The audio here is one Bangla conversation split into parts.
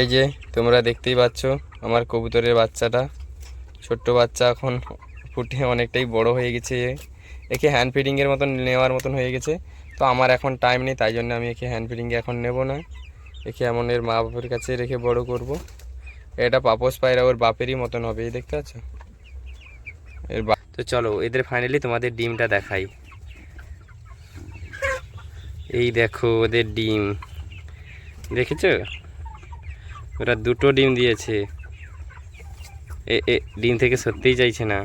এই যে, তোমরা দেখতেই পাচ্ছ আমার কবুতরের বাচ্চাটা। ছোট্ট বাচ্চা এখন ফুটে অনেকটাই বড় হয়ে গেছে। একে হ্যান্ড ফিডিংয়ের মতন নেওয়ার মতন হয়ে গেছে। তো আমার এখন টাইম নেই, তাই জন্য আমি একে হ্যান্ড ফিডিংয়ে এখন নেব না। একে এমন এর মা বাপের কাছে রেখে বড় করব। এটা পাপস পায়রা ওর বাপেরই মতন হবে, এই দেখতে পাচ্ছ? এর বা তো চলো, এদের ফাইনালি তোমাদের ডিমটা দেখাই। এই দেখো, ওদের ডিম। দেখেছ? ওরা দুটো ডিম দিয়েছে। এ এ, ডিম থেকে সত্যিই চাইছে না।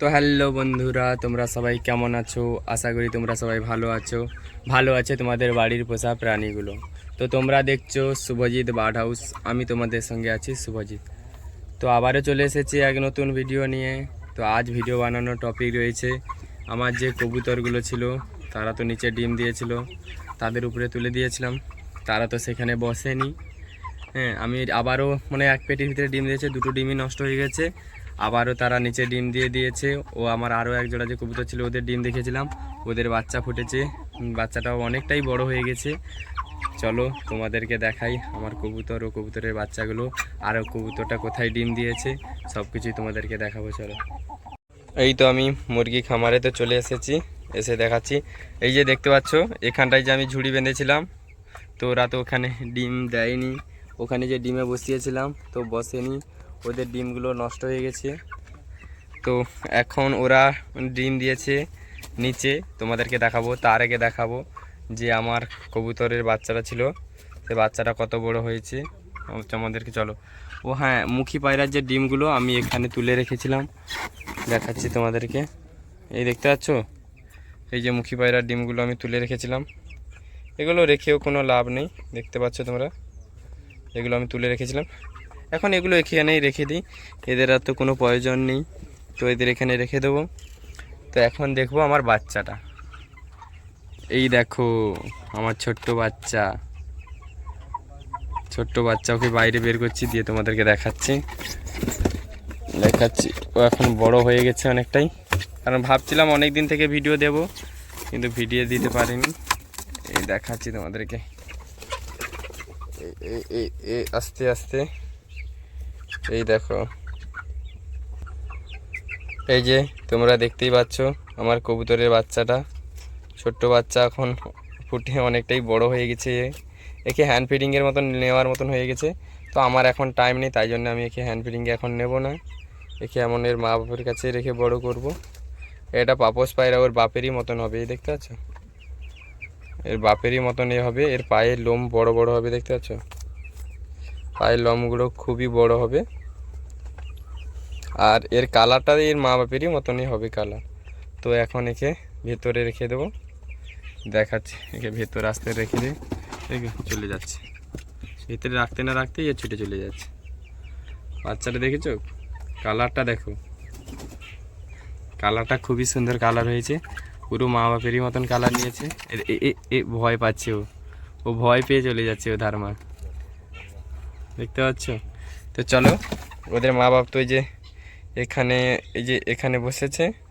তো হ্যালো বন্ধুরা, তোমরা সবাই কেমন আছো? আশা করি তোমরা সবাই ভালো আছো। ভালো আছে তোমাদের বাড়ির পোষা প্রাণীগুলো। তো তোমরা দেখছ শুভজিৎ বার্ড হাউস, আমি তোমাদের সঙ্গে আছি শুভজিৎ। তো আবারও চলে এসেছি এক নতুন ভিডিও নিয়ে। তো আজ ভিডিও বানানোর টপিক রয়েছে, আমার যে কবুতরগুলো ছিল, তারা তো নিচে ডিম দিয়েছিল, তাদের উপরে তুলে দিয়েছিলাম। তারা তো সেখানে বসেনি। হ্যাঁ আমি আবারও মানে এক পেটির ভিতরে ডিম দিয়েছে, দুটো ডিমই নষ্ট হয়ে গেছে। আবারও তারা নিচে ডিম দিয়ে দিয়েছে। ও আমার আরও এক জোড়া যে কবুতর ছিল, ওদের ডিম দেখেছিলাম। ওদের বাচ্চা ফুটেছে। বাচ্চাটাও অনেকটাই বড় হয়ে গেছে। চলো তোমাদেরকে দেখাই আমার কবুতর ও কবুতরের বাচ্চাগুলো। আর কবুতরটা কোথায় ডিম দিয়েছে সব কিছুই তোমাদেরকে দেখাবো, চলো। এই তো আমি মুরগি খামারে তো চলে এসেছি, এসে দেখাচ্ছি। এই যে দেখতে পাচ্ছ, এখানটায় যে আমি ঝুড়ি বেঁধেছিলাম, তো ওরা তো ওখানে ডিম দেয়নি। ওখানে যে ডিমে বসিয়েছিলাম, তো বসেনি। ওদের ডিমগুলো নষ্ট হয়ে গেছে। তো এখন ওরা ডিম দিয়েছে নিচে, তোমাদেরকে দেখাবো, তার আগে দেখাবো। যে আমার কবুতরের বাচ্চাটা ছিল, সে বাচ্চাটা কত বড় হয়েছে, আমাদেরকে চলো। ও হ্যাঁ মুখী পায়রার যে ডিমগুলো আমি এখানে তুলে রেখেছিলাম, দেখাচ্ছি তোমাদেরকে। এই দেখতে পাচ্ছ? এই যে মুখী পায়রার ডিমগুলো আমি তুলে রেখেছিলাম। এগুলো রেখেও কোনো লাভ নেই, দেখতে পাচ্ছ তোমরা? এগুলো আমি তুলে রেখেছিলাম। এখন এগুলো এখানেই রেখে দিই। এদের আর তো কোনো প্রয়োজন নেই, তো এদের এখানে রেখে দেবো। তো এখন দেখব আমার বাচ্চাটা। এই দেখো, আমার ছোট্ট বাচ্চা। ছোট্ট বাচ্চা, ওকে বাইরে বের করছি, দিয়ে তোমাদেরকে দেখাচ্ছি। দেখাচ্ছি। ও এখন বড় হয়ে গেছে অনেকটাই। কারণ ভাবছিলাম অনেক দিন থেকে ভিডিও দেব, কিন্তু ভিডিও দিতে পারিনি। এই দেখাচ্ছি তোমাদেরকে। এই- আস্তে আস্তে। এই দেখো। এই যে, তোমরা দেখতেই পাচ্ছ, আমার কবুতরের বাচ্চাটা। ছোট্ট বাচ্চা এখন ফুটে অনেকটাই বড় হয়ে গেছে। একে হ্যান্ড ফিডিংয়ের মতন নেওয়ার মতন হয়ে গেছে। তো আমার এখন টাইম নেই, তাই জন্য আমি একে হ্যান্ড ফিডিংয়ে এখন নেব না। একে এমন এর মা বাপের কাছে রেখে বড় করব। এটা পাপস পায়রা ওর বাপেরই মতন হবে, এই দেখতে পাচ্ছ? এর বাপেরই মতন এ হবে, এর পায়ের লোম বড় বড় হবে, দেখতে পাচ্ছ? পায়ের লোমগুলো খুবই বড় হবে। আর এর কালারটা এর মা বাপেরই মতনই হবে কালার তো এখন একে ভেতরে রেখে দেবো। দেখাচ্ছি। একে ভেতর আসতে রেখে দিয়ে দেখে চলে যাচ্ছে। ভিতরে রাখতে না রাখতেই এ ছুটে চলে যাচ্ছে। বাচ্চাটা দেখেছ? কালারটা দেখো। কালারটা খুবই সুন্দর কালার হয়েছে। পুরো মা বাপেরই মতন কালার নিয়েছে। এ- ভয় পাচ্ছে ও। ও ভয় পেয়ে চলে যাচ্ছে ও ধারমা। দেখতে পাচ্ছ? তো চলো, ওদের মা বাপ তো যে এখানে, এই যে এখানে বসেছে।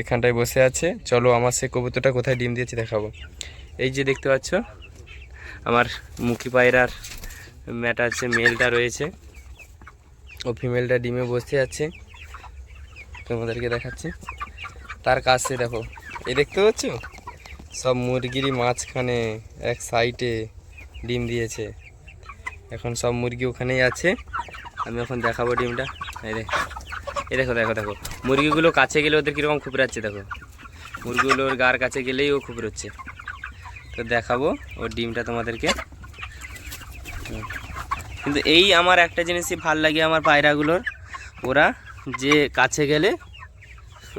এখানটায় বসে আছে। চলো আমার সে কবুতরটা কোথায় ডিম দিয়েছে দেখাবো। এই যে দেখতে পাচ্ছ, আমার মুখী পায়রার ম্যাটা আছে মেলটা রয়েছে। ও ফিমেলটা ডিমে বসে আছে। তোমাদেরকে দেখাচ্ছি। তার কাছে দেখো এই দেখতে পাচ্ছ? সব মুরগিরই মাঝখানে এক সাইডে ডিম দিয়েছে। এখন সব মুরগি ওখানেই আছে। আমি এখন দেখাবো ডিমটা। এই দেখ। এই দেখো দেখো দেখো। মুরগিগুলো কাছে গেলে ওদের কীরকম খুপড়াচ্ছে দেখো। মুরগিগুলোর গার কাছে গেলেই ও খুপড়োচ্ছে তো দেখাবো, ওর ডিমটা তোমাদেরকে। কিন্তু এই আমার একটা জিনিসই ভালো লাগে আমার পায়রাগুলোর, ওরা যে কাছে গেলে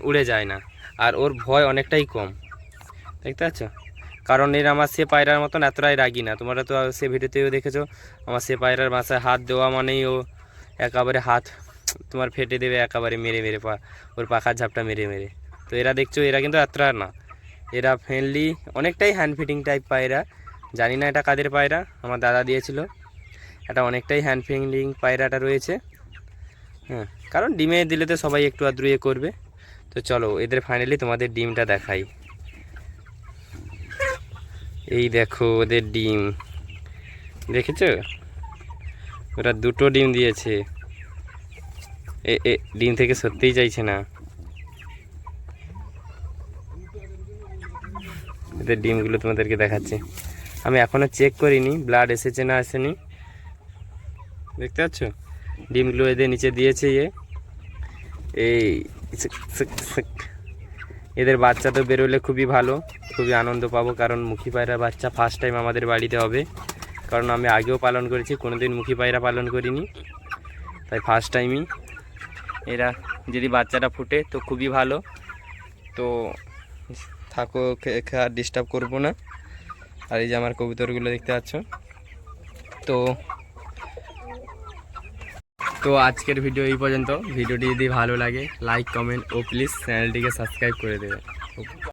উড়ে যায় না, আর ওর ভয় অনেকটাই কম। দেখতে পাচ্ছ? কারণ এর আমার সে পায়রার মতন এতটাই রাগি না। তোমরা তো সে ভিডিওতেও দেখেছ, আমার সে পায়রার মাথায় হাত দেওয়া মানেই ও একেবারে হাত তোমার ফেটে দেবে একেবারে মেরে মেরে, পা ওর পাখার ঝাপটা মেরে মেরে। তো এরা দেখছ, এরা কিন্তু এতটা না। এরা ফ্রেন্ডলি অনেকটাই হ্যান্ড ফিটিং টাইপ পায়রা। জানি না এটা কাদের পায়রা, আমার দাদা দিয়েছিল। এটা অনেকটাই হ্যান্ড ফিটিং পায়রাটা রয়েছে। হ্যাঁ কারণ ডিমে দিলে তো সবাই একটু আদ্রু ইয়ে করবে। তো চলো, এদের ফাইনালি তোমাদের ডিমটা দেখাই। এই দেখো ওদের ডিম। দেখেছ? ওরা দুটো ডিম দিয়েছে। এ এ ডিম থেকে সত্যিই চাইছে না। এদের ডিমগুলো তোমাদেরকে দেখাচ্ছি। আমি এখনও চেক করিনি ব্লাড এসেছে না আসেনি। দেখতে পাচ্ছ? ডিমগুলো এদের নিচে দিয়েছে ইয়ে এই। এদের বাচ্চা তো বেরোলে খুবই ভালো, খুবই আনন্দ পাবো, কারণ মুখী পায়রা বাচ্চা ফার্স্ট টাইম আমাদের বাড়িতে হবে। কারণ আমি আগেও পালন করেছি, কোনোদিন মুখী পায়রা পালন করিনি। তাই ফার্স্ট টাইমই এরা যদি বাচ্চাটা ফুটে, তো খুবই ভালো। তো থাকো আর ডিস্টার্ব করব না। আর এই যে আমার কবুতরগুলো দেখতে পাচ্ছ। তো তো আজকের ভিডিও এই পর্যন্ত। ভিডিওটি যদি ভালো লাগে লাইক কমেন্ট ও প্লিজ চ্যানেলটিকে সাবস্ক্রাইব করে দেবে।